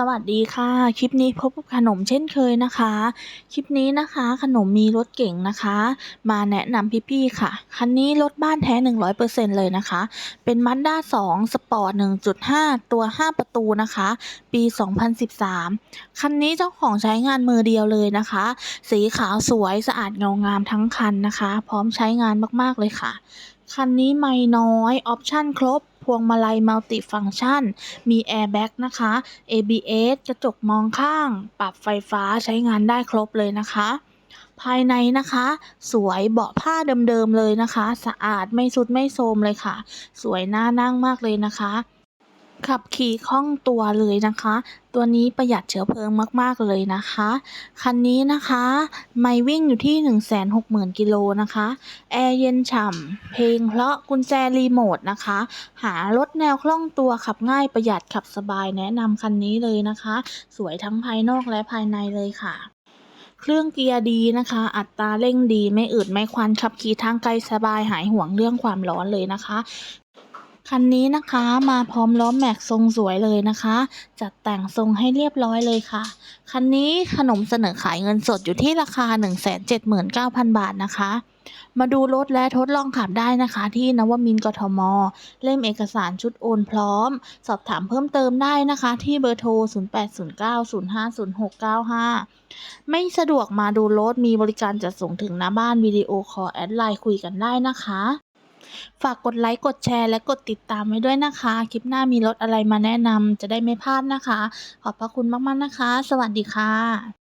สวัสดีค่ะ คลิปนี้พบกับขนมเช่นเคยนะคะ คลิปนี้นะคะ ขนมมีรถเก๋งนะคะ มาแนะนำพี่ๆค่ะ คันนี้รถบ้านแท้ 100%เลยนะคะ เป็น Mazda 2 Sport 1.5 ตัว 5 ประตูนะคะ ปี 2013 คันนี้เจ้าของใช้งานมือเดียวเลยนะคะ สีขาวสวยสะอาดเงางามทั้งคันนะคะ พร้อมใช้งานมากๆเลยค่ะ คันนี้ไม่น้อย ออปชั่นครบ พวงมาลัยมัลติฟังก์ชัน มีแอร์แบ็กนะคะ ABS กระจกมองข้าง ปรับไฟฟ้าใช้งานได้ครบเลยนะคะ ภายในนะคะ สวยเบาะผ้าเดิมๆเลยนะคะ สะอาดไม่สุดไม่โทมเลยค่ะ สวยน่านั่งมากเลยนะคะ ขับขี่คล่องตัวเลยนะคะ ตัวนี้ประหยัดเชื้อเพลิงมาก ๆ เลยนะคะ คันนี้นะคะ ไม่วิ่งอยู่ที่ 160,000 กิโลนะคะ แอร์เย็นฉ่ำ เพลงเพราะกุญแจรีโมทนะคะ หารถแนวคล่องตัวขับง่ายประหยัดขับสบายแนะนำคันนี้เลยนะคะ สวยทั้งภายนอกและภายในเลยค่ะเครื่องเกียร์ดีนะคะ อัตราเร่งดีไม่อืดไม่ควันขับขี่ทางไกลสบายหายห่วงเรื่องความร้อนเลยนะคะ คันนี้นะคะมาพร้อมล้อมแม็กทรงสวยเลยนะคะ จัดแต่งทรงให้เรียบร้อยเลยค่ะ คันนี้ขนมเสนอขายเงินสดอยู่ที่ราคา 179,000 บาทนะคะ มาดูรถและทดลองขับได้นะคะ ที่นวมินกทม เล่มเอกสารชุดโอนพร้อม สอบถามเพิ่มเติมได้นะคะ ที่เบอร์โทร 0809050695 ไม่สะดวกมาดูรถมีบริการจัดส่งถึงหน้าบ้านวิดีโอคอลแอดไลน์คุยกันได้นะคะ ฝากกดไลค์กดแชร์และกดติดตามไว้ด้วยนะคะ คลิปหน้ามีรถอะไรมาแนะนำจะได้ไม่พลาดนะคะ ขอบพระคุณมากๆนะคะ สวัสดีค่ะ